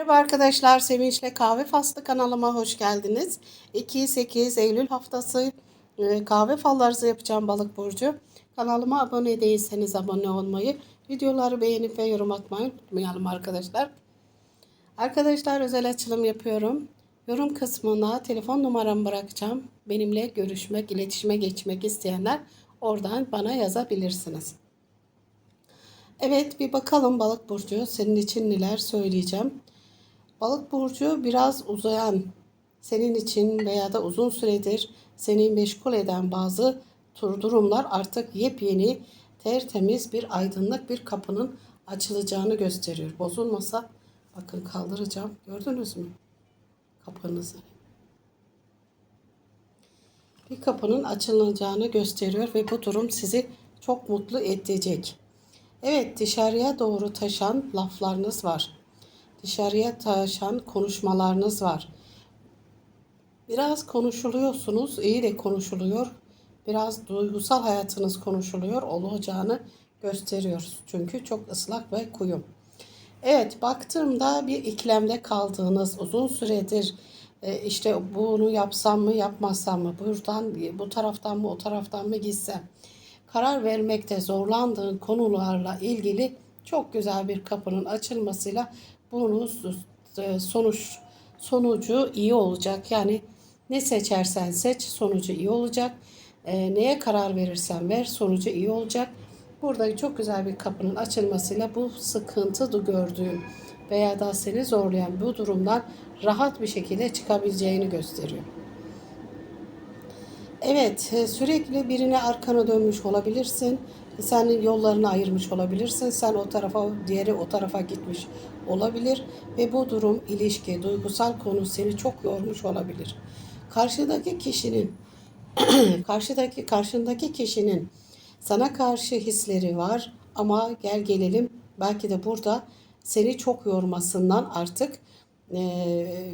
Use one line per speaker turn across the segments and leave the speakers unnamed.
Merhaba arkadaşlar, Sevinçle Kahve Faslı kanalıma hoş geldiniz. 2-8 Eylül haftası e, kahve fallarınızı yapacağım balık burcu. Kanalıma abone değilseniz abone olmayı, videoları beğenip ve yorum atmayı unutmayalım arkadaşlar. Arkadaşlar özel açılım yapıyorum. Yorum kısmına telefon numaramı bırakacağım. Benimle görüşmek, iletişime geçmek isteyenler oradan bana yazabilirsiniz. Evet bir bakalım balık burcu senin için neler söyleyeceğim. Balık burcu biraz uzayan senin için veya da uzun süredir seni meşgul eden bazı tur durumlar artık yepyeni tertemiz bir aydınlık bir kapının açılacağını gösteriyor. Bozulmasa bakın kaldıracağım. Gördünüz mü? Kapınızı. Bir kapının açılacağını gösteriyor ve bu durum sizi çok mutlu edecek. Evet dışarıya doğru taşan laflarınız var. Dışarıya taşan konuşmalarınız var. Biraz konuşuluyorsunuz, iyi de konuşuluyor. Biraz duygusal hayatınız konuşuluyor olacağını gösteriyor. Çünkü çok ıslak ve kuyum. Evet baktığımda bir iklemde kaldığınız uzun süredir e, işte bunu yapsam mı yapmazsam mı buradan bu taraftan mı o taraftan mı gitsem karar vermekte zorlandığın konularla ilgili çok güzel bir kapının açılmasıyla bunun e, sonuç sonucu iyi olacak. Yani ne seçersen seç sonucu iyi olacak. E, neye karar verirsen ver sonucu iyi olacak. Burada çok güzel bir kapının açılmasıyla bu sıkıntı gördüğün veya da seni zorlayan bu durumdan rahat bir şekilde çıkabileceğini gösteriyor. Evet, e, sürekli birine arkana dönmüş olabilirsin. Senin yollarını ayırmış olabilirsin. Sen o tarafa, diğeri o tarafa gitmiş olabilir. Ve bu durum, ilişki, duygusal konu seni çok yormuş olabilir. Karşıdaki kişinin, karşıdaki karşındaki kişinin sana karşı hisleri var ama gel gelelim belki de burada seni çok yormasından artık e,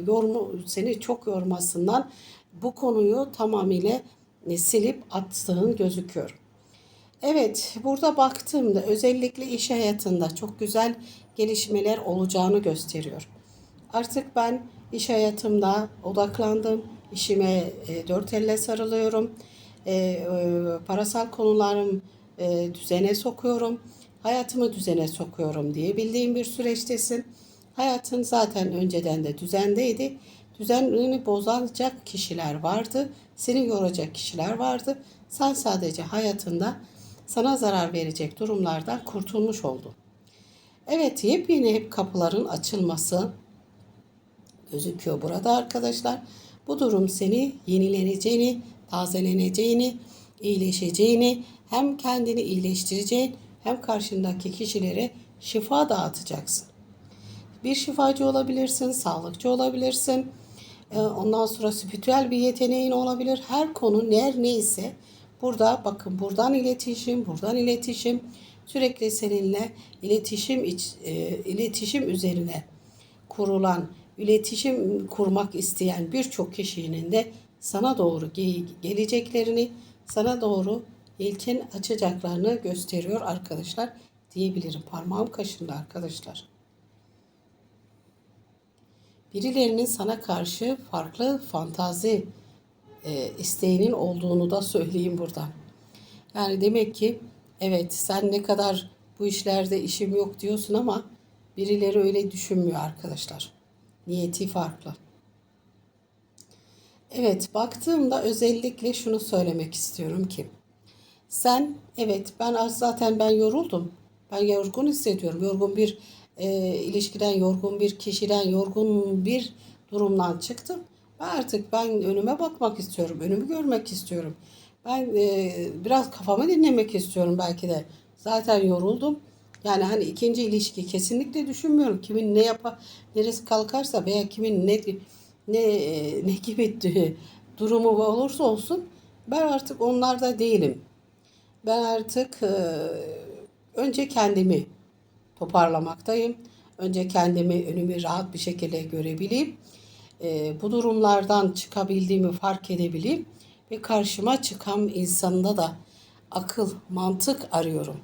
yormu, seni çok yormasından bu konuyu tamamıyla silip attığın gözüküyor. Evet, burada baktığımda özellikle iş hayatında çok güzel gelişmeler olacağını gösteriyor. Artık ben iş hayatımda odaklandım. İşime e, dört elle sarılıyorum. E, e, parasal konularım e, düzene sokuyorum. Hayatımı düzene sokuyorum diye bildiğim bir süreçtesin. Hayatın zaten önceden de düzendeydi. Düzenini bozacak kişiler vardı. Seni yoracak kişiler vardı. Sen sadece hayatında sana zarar verecek durumlardan kurtulmuş oldun. Evet yepyeni hep kapıların açılması gözüküyor burada arkadaşlar. Bu durum seni yenileneceğini, tazeleneceğini, iyileşeceğini, hem kendini iyileştireceğin hem karşındaki kişilere şifa dağıtacaksın. Bir şifacı olabilirsin, sağlıkçı olabilirsin. Ee, ondan sonra spiritüel bir yeteneğin olabilir. Her konu ner neyse burada bakın buradan iletişim, buradan iletişim sürekli seninle iletişim iç, e, iletişim üzerine kurulan, iletişim kurmak isteyen birçok kişinin de sana doğru geleceklerini, sana doğru yelken açacaklarını gösteriyor arkadaşlar diyebilirim. Parmağım kaşındı arkadaşlar. Birilerinin sana karşı farklı fantazi e, isteğinin olduğunu da söyleyeyim buradan. Yani demek ki evet sen ne kadar bu işlerde işim yok diyorsun ama birileri öyle düşünmüyor arkadaşlar. Niyeti farklı. Evet baktığımda özellikle şunu söylemek istiyorum ki sen evet ben zaten ben yoruldum. Ben yorgun hissediyorum. Yorgun bir e, ilişkiden, yorgun bir kişiden, yorgun bir durumdan çıktım. Ve artık ben önüme bakmak istiyorum. Önümü görmek istiyorum. Ben e, biraz kafamı dinlemek istiyorum belki de. Zaten yoruldum. Yani hani ikinci ilişki kesinlikle düşünmüyorum. Kimin ne yapar, neresi kalkarsa veya kimin ne ne ne gibi durumu olursa olsun ben artık onlarda değilim. Ben artık e, önce kendimi toparlamaktayım. Önce kendimi önümü rahat bir şekilde görebileyim. E, bu durumlardan çıkabildiğimi fark edebileyim. Ve karşıma çıkan insanında da akıl, mantık arıyorum.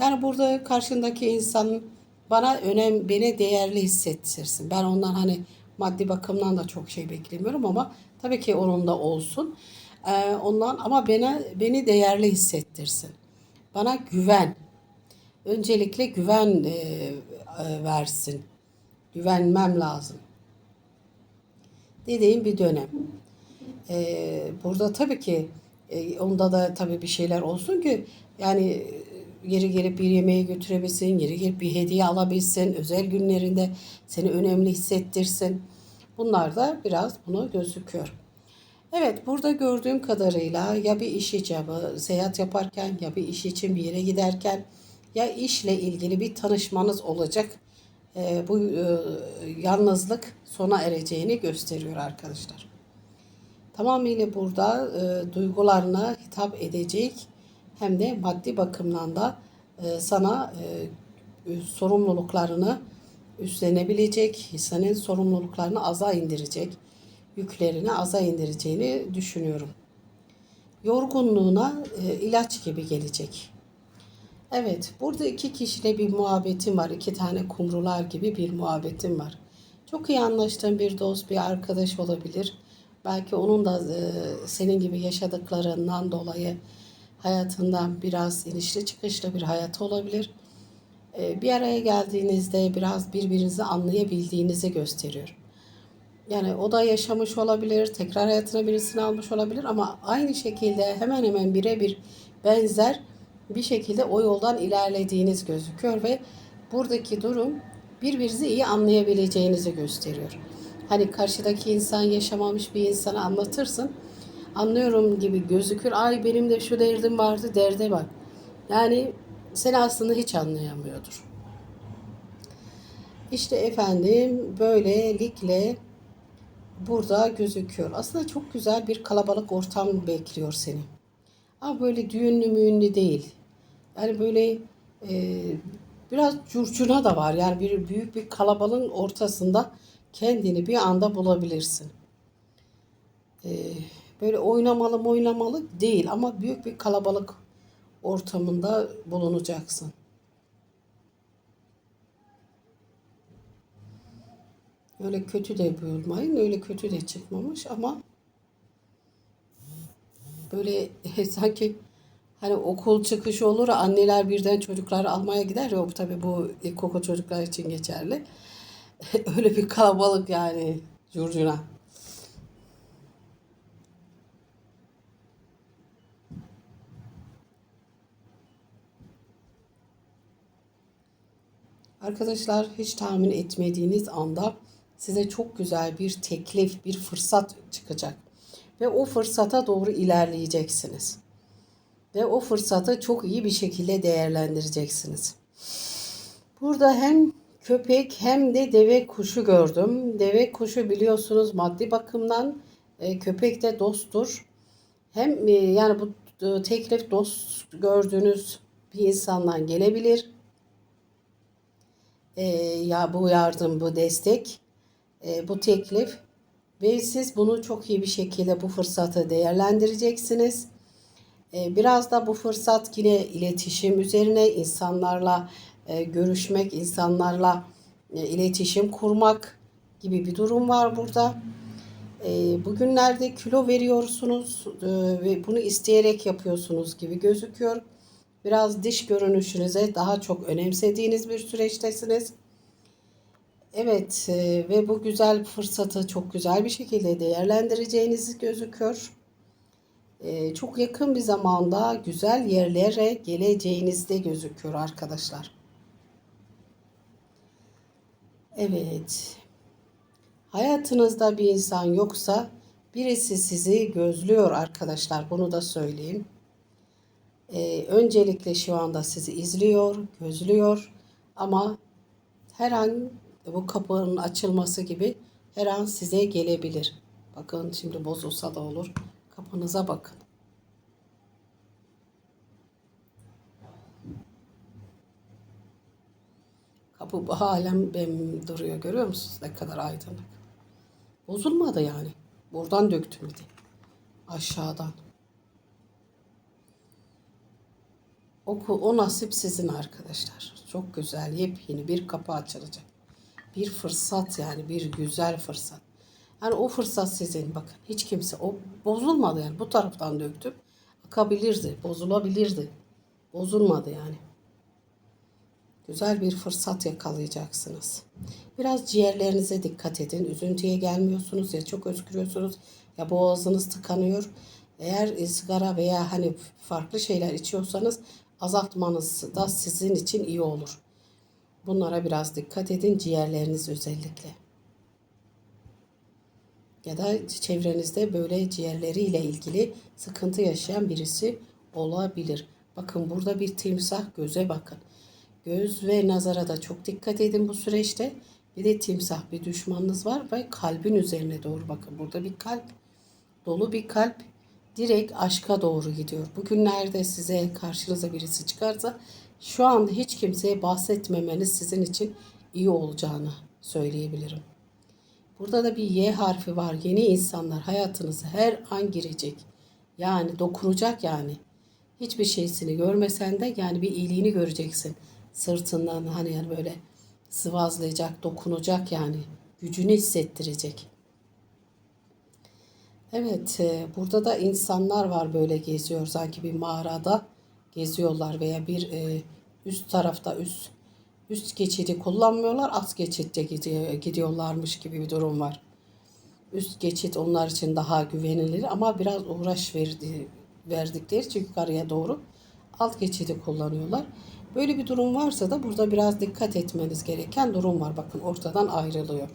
Yani burada karşındaki insanın bana önem, beni değerli hissettirsin. Ben ondan hani maddi bakımdan da çok şey beklemiyorum ama tabii ki onun da olsun. Ee, ondan ama bana beni değerli hissettirsin. Bana güven. Öncelikle güven e, e, versin. Güvenmem lazım. Dediğim bir dönem. Ee, burada tabii ki e, onda da tabii bir şeyler olsun ki yani e, yeri gelip bir yemeğe götürebilsin, yeri gelip bir hediye alabilsin, özel günlerinde seni önemli hissettirsin. Bunlar da biraz bunu gözüküyor. Evet burada gördüğüm kadarıyla ya bir iş icabı seyahat yaparken ya bir iş için bir yere giderken ya işle ilgili bir tanışmanız olacak. Ee, bu e, yalnızlık sona ereceğini gösteriyor arkadaşlar. Tamamıyla burada e, duygularına hitap edecek hem de maddi bakımdan da e, sana e, sorumluluklarını üstlenebilecek, senin sorumluluklarını aza indirecek, yüklerini aza indireceğini düşünüyorum. Yorgunluğuna e, ilaç gibi gelecek. Evet, burada iki kişiyle bir muhabbetim var. iki tane kumrular gibi bir muhabbetim var. Çok iyi anlaştığın bir dost, bir arkadaş olabilir. Belki onun da e, senin gibi yaşadıklarından dolayı hayatından biraz inişli çıkışlı bir hayat olabilir. E, bir araya geldiğinizde biraz birbirinizi anlayabildiğinizi gösteriyor. Yani o da yaşamış olabilir, tekrar hayatına birisini almış olabilir ama aynı şekilde hemen hemen birebir benzer bir şekilde o yoldan ilerlediğiniz gözüküyor ve buradaki durum birbirinizi iyi anlayabileceğinizi gösteriyor. Hani karşıdaki insan yaşamamış bir insana anlatırsın. Anlıyorum gibi gözükür. Ay benim de şu derdim vardı derde bak. Yani seni aslında hiç anlayamıyordur. İşte efendim böylelikle burada gözüküyor. Aslında çok güzel bir kalabalık ortam bekliyor seni. Ama böyle düğünlü müğünlü değil. Yani böyle e, biraz curcuna da var. Yani bir büyük bir kalabalığın ortasında kendini bir anda bulabilirsin. E, böyle oynamalı oynamalı değil ama büyük bir kalabalık ortamında bulunacaksın. Öyle kötü de bulmayın, öyle kötü de çıkmamış ama böyle sanki hani okul çıkışı olur anneler birden çocukları almaya gider ya tabii bu ilkokul çocuklar için geçerli. Öyle bir kalabalık yani curcuna. Arkadaşlar hiç tahmin etmediğiniz anda size çok güzel bir teklif, bir fırsat çıkacak. Ve o fırsata doğru ilerleyeceksiniz. Ve o fırsatı çok iyi bir şekilde değerlendireceksiniz. Burada hem köpek hem de deve kuşu gördüm. Deve kuşu biliyorsunuz maddi bakımdan e, köpek de dosttur. Hem e, yani bu e, teklif dost gördüğünüz bir insandan gelebilir. E, ya bu yardım, bu destek, e, bu teklif ve siz bunu çok iyi bir şekilde bu fırsatı değerlendireceksiniz. E, biraz da bu fırsat yine iletişim üzerine insanlarla e, görüşmek, insanlarla e, iletişim kurmak gibi bir durum var burada. E, bugünlerde kilo veriyorsunuz e, ve bunu isteyerek yapıyorsunuz gibi gözüküyor. Biraz dış görünüşünüze daha çok önemsediğiniz bir süreçtesiniz. Evet e, ve bu güzel fırsatı çok güzel bir şekilde değerlendireceğiniz gözüküyor. E, çok yakın bir zamanda güzel yerlere geleceğiniz de gözüküyor arkadaşlar. Evet. Hayatınızda bir insan yoksa birisi sizi gözlüyor arkadaşlar. Bunu da söyleyeyim. Ee, öncelikle şu anda sizi izliyor, gözlüyor ama her an bu kapının açılması gibi her an size gelebilir. Bakın şimdi bozulsa da olur. Kapınıza bakın. Kapı halen bem duruyor görüyor musunuz ne kadar aydınlık. Bozulmadı yani. Buradan döktüm bir de. Aşağıdan. Oku, o nasip sizin arkadaşlar. Çok güzel, yepyeni bir kapı açılacak. Bir fırsat yani, bir güzel fırsat. Yani o fırsat sizin bakın. Hiç kimse o bozulmadı yani. Bu taraftan döktüm. Akabilirdi, bozulabilirdi. Bozulmadı yani. Güzel bir fırsat yakalayacaksınız. Biraz ciğerlerinize dikkat edin. Üzüntüye gelmiyorsunuz ya çok öskürüyorsunuz ya boğazınız tıkanıyor. Eğer e, sigara veya hani farklı şeyler içiyorsanız azaltmanız da sizin için iyi olur. Bunlara biraz dikkat edin ciğerleriniz özellikle. Ya da çevrenizde böyle ciğerleriyle ilgili sıkıntı yaşayan birisi olabilir. Bakın burada bir timsah göze bakın. Göz ve nazara da çok dikkat edin bu süreçte. Bir de timsah bir düşmanınız var ve kalbin üzerine doğru bakın. Burada bir kalp, dolu bir kalp direkt aşka doğru gidiyor. Bugünlerde size karşınıza birisi çıkarsa şu anda hiç kimseye bahsetmemeniz sizin için iyi olacağını söyleyebilirim. Burada da bir Y harfi var. Yeni insanlar hayatınıza her an girecek. Yani dokunacak yani. Hiçbir şeysini görmesen de yani bir iyiliğini göreceksin. Sırtından hani yani böyle sıvazlayacak, dokunacak yani. Gücünü hissettirecek. Evet, e, burada da insanlar var böyle geziyor. Sanki bir mağarada geziyorlar veya bir e, üst tarafta üst üst geçidi kullanmıyorlar. Alt geçitte gidiyor, gidiyorlarmış gibi bir durum var. Üst geçit onlar için daha güvenilir ama biraz uğraş verdi, verdikleri için yukarıya doğru alt geçidi kullanıyorlar. Böyle bir durum varsa da burada biraz dikkat etmeniz gereken durum var. Bakın ortadan ayrılıyor.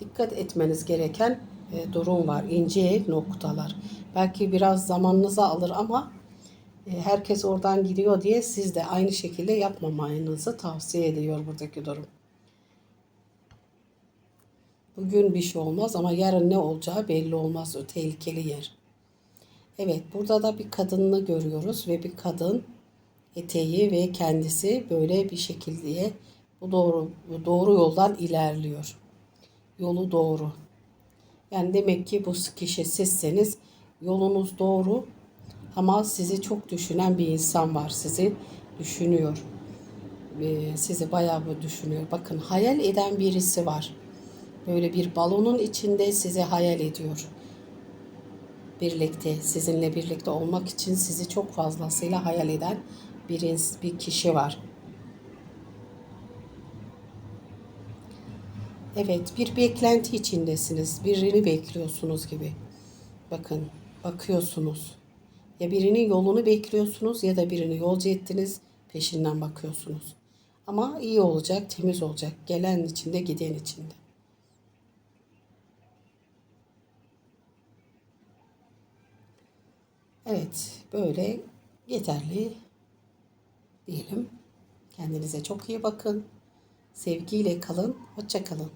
Dikkat etmeniz gereken e, durum var. İnce noktalar. Belki biraz zamanınızı alır ama herkes oradan gidiyor diye siz de aynı şekilde yapmamanızı tavsiye ediyor buradaki durum. Bugün bir şey olmaz ama yarın ne olacağı belli olmaz. O tehlikeli yer. Evet burada da bir kadını görüyoruz ve bir kadın eteği ve kendisi böyle bir şekilde bu doğru bu doğru yoldan ilerliyor. Yolu doğru. Yani demek ki bu kişi sizseniz yolunuz doğru ama sizi çok düşünen bir insan var. Sizi düşünüyor. Ee, sizi bayağı bir düşünüyor. Bakın hayal eden birisi var. Böyle bir balonun içinde sizi hayal ediyor. Birlikte, sizinle birlikte olmak için sizi çok fazlasıyla hayal eden bir, bir kişi var. Evet, bir beklenti içindesiniz. Birini bekliyorsunuz gibi. Bakın, bakıyorsunuz. Ya birinin yolunu bekliyorsunuz ya da birini yolcu ettiniz, peşinden bakıyorsunuz. Ama iyi olacak, temiz olacak. Gelen içinde, giden içinde. Evet, böyle yeterli diyelim. Kendinize çok iyi bakın. Sevgiyle kalın, hoşça kalın.